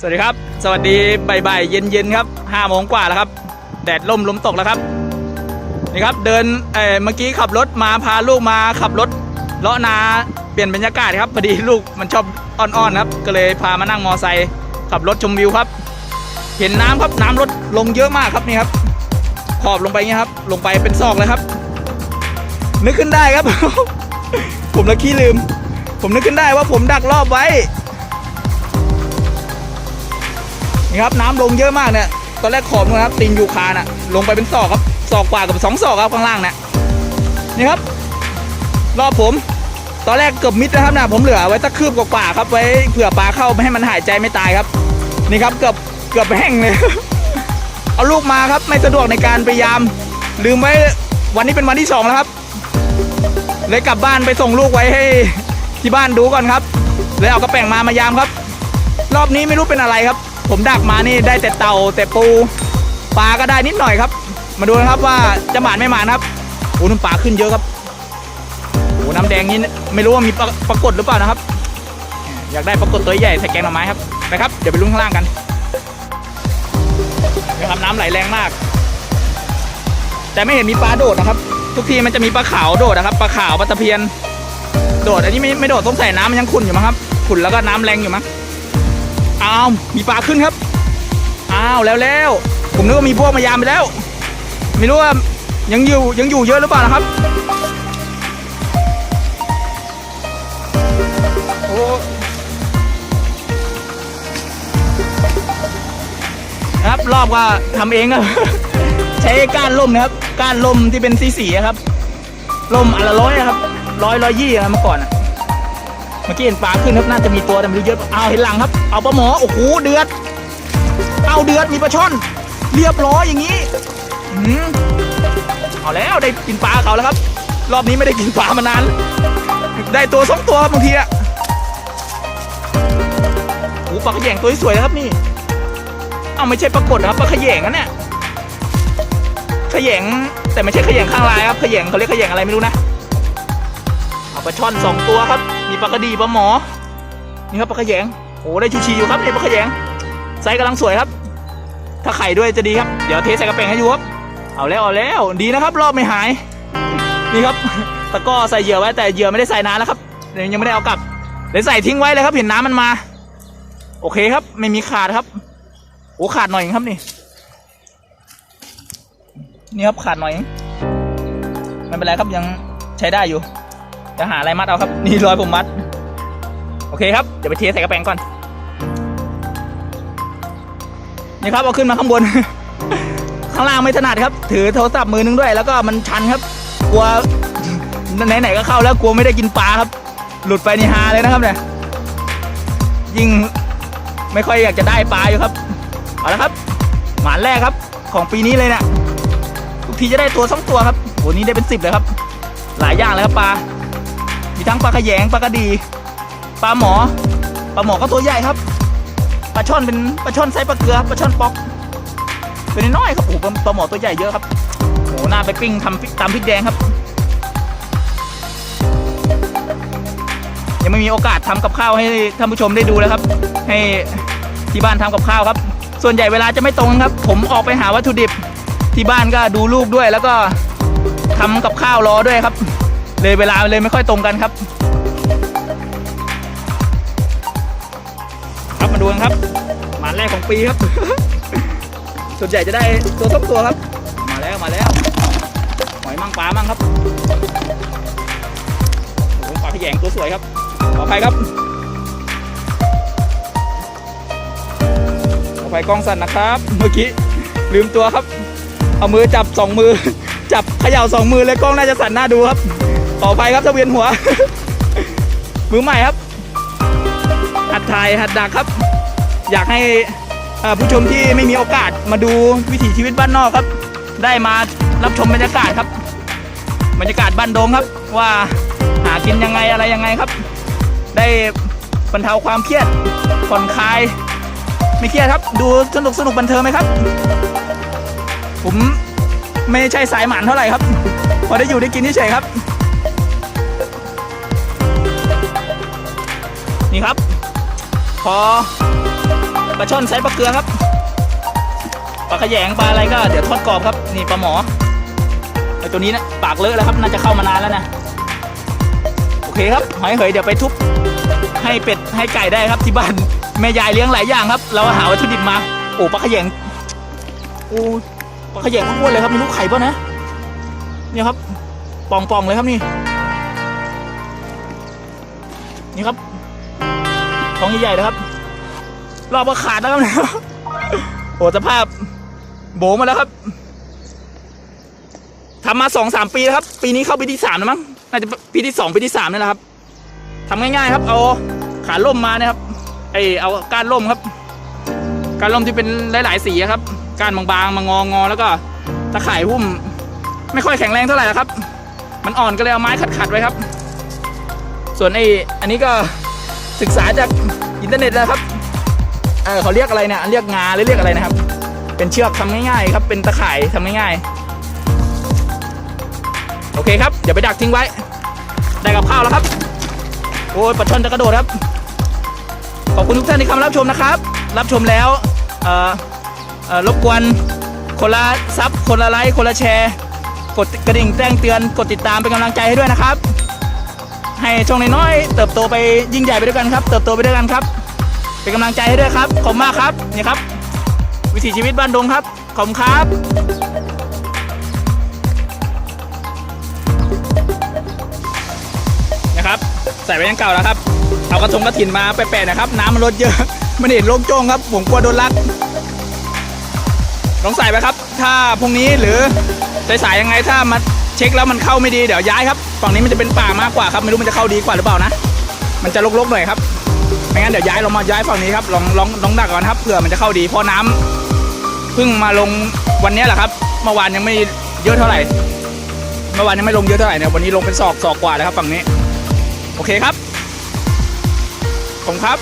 สวัสดีครับ สวัสดีบ่ายๆเย็นๆครับห้าโมงกว่าแล้วครับแดดล่มลมตกแล้วครับนี่ครับเดินเออเมื่อกี้ขับรถมาพาลูกมาขับรถเลาะนาเปลี่ยนบรรยากาศครับพอดีลูกมันชอบอ่อนๆครับก็เลยพามานั่งมอไซค์ขับรถชมวิวครับ เห็นน้ำครับน้ำลดลงเยอะมากครับนี่ครับขอบลงไปเงี้ยครับ ลงไปเป็นซอกเลยครับ นึกขึ้นได้ครับ ผมละขี้ลืม ผมนึกขึ้นได้ว่าผมดักรอบไว้ ครับน้ำลงเยอะมากเนี่ยตอนแรกขอบนะครับตีนยูคาน่ะลงไปเป็นศอกครับศอกกว่ากับสองศอกครับข้างล่างเนี่ยนี่ครับ รอบผม ตอนแรกเกือบมิดนะครับนะผมเหลือไว้ตะคืบกว่าครับไว้เผื่อปลาเข้าไม่ให้มันหายใจไม่ตายครับ นี่ครับเกือบเกือบแห้งเลยเอาลูกมาครับไม่สะดวกในการพยายาม ลืมไว้วันนี้เป็นวันที่สองแล้วครับเลยกลับบ้านไปส่งลูกไว้ให้ที่บ้านดูก่อนครับเลยเอากระแป่งมามายามครับ รอบนี้ไม่รู้เป็นอะไรครับ ผมดักมานี่ได้แต่เต่าแต่ปูปลาก็ได้นิดหน่อยครับ มาดูนะครับว่าจะหมานไม่หมานครับโอ้น้ำปลาขึ้นเยอะครับโอ้น้ำแดงนี่ไม่รู้ว่ามีปรากฏหรือเปล่านะครับ อยากได้ปรากฏตัวใหญ่ใส่แกงหน่อไม้ครับไปครับเดี๋ยวไปลุ้นข้างล่างกันนะครับน้ำไหลแรงมาก แต่ไม่เห็นมีปลาโดดนะครับ ทุกทีมันจะมีปลาขาวโดดนะครับปลาขาวปลาตะเพียน โดดอันนี้ไม่ไม่โดดต้องใส่น้ำมันยังขุ่นอยู่มั้งครับขุ่นแล้วก็น้ำแรงอยู่มั้ง อ้าวมีปลาขึ้นครับ อ้าวแล้วแล้วผมนึกว่ามีพวกมายามไปแล้ว ไม่รู้ว่ายังอยู่ยังอยู่เยอะหรือเปล่านะครับ โอ้ครับรอบก็ทำเองครับ ใช้ก้านล่มนะครับ ก้านล่มที่เป็นสีสีครับล่มอนละร้อยครับร้อยร้อยยี่อะเมื่อก่อนอะ มื่อกี้เห็นปลาขึ้นครับน่าจะมีตัวแต่ไม่รู้เยอะเอาเห็นหลังครับ เอาปลาหมอโอ้โหเดือดเอาเดือดมีปลาช่อน เรียบร้อยอย่างนี้อืมเอาแล้วได้กินปลาเขาแล้วครับ รอบนี้ไม่ได้กินปลามานาน ได้ตัวสองตัวบางทีอะโอ้โหปลาขยงตัวสวยนะครับนี่เอาไม่ใช่ปลากดนะครับปลาขยงนะเนี่ยขยงแต่ไม่ใช่ขยงข้างลายครับขยงเขาเรียกขยงอะไรไม่รู้นะเอาปลาช่อนสองตัวครับ มีปลากระดีปลาหมอ นี่ครับปลาขยงโอ้ได้ชูชีอยู่ครับนี่ปลาขยงไซส์กำลังสวยครับ ถ้าไข่ด้วยจะดีครับ เดี๋ยวเทใส่กระเป๋งให้ดูครับ เอาแล้วเอาแล้ว ดีนะครับ รอบไม่หาย นี่ครับ ตะก้อใส่เหยื่อไว้แต่เหยื่อไม่ได้ใส่นานแล้วครับยังไม่ได้เอากลับเดี๋ยใส่ทิ้งไว้เลยครับ เห็นน้ำมันมา โอเคครับ ไม่มีขาดครับโอ้ขาดหน่อยครับนี่ นี่ครับขาดหน่อยไม่เป็นไรครับยังใช้ได้อยู่ จะหาอะไรมัดเอาครับ นี่รอยผมมัด โอเคครับ เดี๋ยวไปเทใส่กระแปงก่อน นี่ครับเอาขึ้นมาข้างบน ข้างล่างไม่ถนัดครับ ถือโทรศัพท์มือนึงด้วย แล้วก็มันชันครับ กลัวไหนๆก็เข้าแล้วกลัวไม่ได้กินปลาครับ หลุดไปนี่ฮาเลยนะครับเนี่ย ยิ่งไม่ค่อยอยากจะได้ปลาอยู่ครับ เอาละครับ หมานแรกครับ ของปีนี้เลยเนี่ยทุกทีจะได้ตัวสองตัวครับโหนี่ได้เป็นสิบเลยครับ หลายอย่างเลยครับปลา มีทั้งปลาขยงปลากระดีปลาหมอปลาหมอก็ตัวใหญ่ครับปลาช่อนเป็นปลาช่อนไซส์ปลาเกลือปลาช่อนป๊อกตัวน้อยครับโอ้ปลาหมอตัวใหญ่เยอะครับโอ้หน่าไปปิ้งทำพริกตำพริกแดงครับ ยังไม่มีโอกาสทำกับข้าวให้ท่านผู้ชมได้ดูเลยครับ ให้ที่บ้านทำกับข้าวครับ ส่วนใหญ่เวลาจะไม่ตรงครับ ผมออกไปหาวัตถุดิบที่บ้านก็ดูลูกด้วยแล้วก็ทำกับข้าวรอด้วยครับ เลยเวลาเลยไม่ค่อยตรงกันครับ ครับมาดูกันครับ หมานแรกของปีครับ ส่วนใหญ่จะได้ตัวสองตัวครับ มาแล้วมาแล้วหอยมั่งปลามั่งครับโอ้โหปลาขยงตัวสวยครับขออภัยครับขออภัยกล้องสั่นนะครับ เมื่อกี้ลืมตัวครับ เอามือจับสองมือ จับเขย่าสองมือเลยกล้องน่าจะสั่นหน้าดูครับ ขออภัยครับถ้าเวียนหัว มือใหม่ครับ หัดถ่ายหัดดักครับ อยากให้ผู้ชมที่ไม่มีโอกาสมาดูวิถีชีวิตบ้านนอกครับ ได้มารับชมบรรยากาศครับ บรรยากาศบ้านโดงครับ ว่าหากินยังไงอะไรยังไงครับ ได้บรรเทาความเครียดผ่อนคลายไม่เครียดครับ ดูสนุกสนุกบันเทิงไหมครับ ผมไม่ใช่สายหมันเท่าไหร่ครับ พอได้อยู่ได้กินเฉยครับ นี่ครับ พอปลาช่อนไซส์ปลาเกลือครับปลาขยงปลาอะไรก็เดี๋ยวทอดกรอบครับ นี่ปลาหมอไอตัวนี้นะปากเลอะแล้วครับน่าจะเข้ามานานแล้วนะโอเคครับหอยเหยเดี๋ยวไปทุบให้เป็ดให้ไก่ได้ครับที่บ้านแม่ยายเลี้ยงหลายอย่างครับ เราหาวัตถุดิบมาโอ้ปลาขยงโอ้ปลาขยงอ้วนเลยครับมีลูกไข่ป่ะนะเนี่ยครับป่องๆเลยครับนี่นี่ครับ ท้องใหญ่ๆนะครับ รอบก็ขาดแล้วครับเนี่ยโอ้สภาพโบมาแล้วครับทำมาสองสามปีแล้วครับ ปีนี้เข้าปีที่สามแล้วมั้งน่าจะปีที่สองปีที่สามนี่แหละครับทำง่ายๆครับ เอาขาล่มมานะครับไอเอาก้านล่มครับการล่มที่เป็นหลาย ๆ สีครับก้านบางๆมางองอๆแล้วก็ตะข่ายหุ้ม ไม่ค่อยแข็งแรงเท่าไหร่ล้วครับ มันอ่อนก็เลยเอาไม้ขัดๆไว้ครับ ส่วนไออันนี้ก็ศึกษาจาก อินเทอร์เน็ตนะครับเออเขาเรียกอะไรเนี่ยเรียกงาหรือเรียกอะไรนะครับ เป็นเชือกทำง่ายๆครับ เป็นตะข่ายทำง่ายๆโอเคครับเดี๋ยวไปดักทิ้งไว้ ได้กับข้าวแล้วครับ โอ้ยปลาช่อนจะกระโดดครับ ขอบคุณทุกท่านที่เข้ามารับชมนะครับ รับชมแล้วเอ่อเอ่อรบกวนคนละซับคนละไลค์คนละแชร์กดกระดิ่งแจ้งเตือนกดติดตามเป็นกำลังใจให้ด้วยนะครับ ให้ช่องน้อยๆเติบโตไปยิ่งใหญ่ไปด้วยกันครับ เติบโตไปด้วยกันครับ เป็นกำลังใจให้ด้วยครับ ขอบมากครับนี่ครับ วิถีชีวิตบ้านดงครับ ขอบคุณครับนะครับใส่ไว้ยังเก่าแล้วครับ เอากระทงกระถินมาแปะๆนะครับ น้ำมันลดเยอะ มันเห็นโล่งโจ้งครับ ผมกลัวโดนลัก ลองใส่ไปครับ ถ้าพรุ่งนี้หรือสายๆยังไงถ้ามาเช็คแล้วมันเข้าไม่ดีเดี๋ยวย้ายครับ ฝั่งนี้มันจะเป็นป่ามากกว่าครับ ไม่รู้มันจะเข้าดีกว่าหรือเปล่านะ มันจะรกๆหน่อยครับ ไม่งั้นเดี๋ยวย้ายลงมาย้ายฝั่งนี้ครับลองลองลองดักก่อนครับเผื่อมันจะเข้าดีเพราะน้ำเพิ่งมาลงวันนี้แหละครับเมื่อวานยังไม่เยอะเท่าไหร่เมื่อวานยังไม่ลงเยอะเท่าไหร่เนี่ยวันนี้ลงเป็นศอกศอกกว่าแล้วครับฝั่งนี้ โอเคครับผมครับ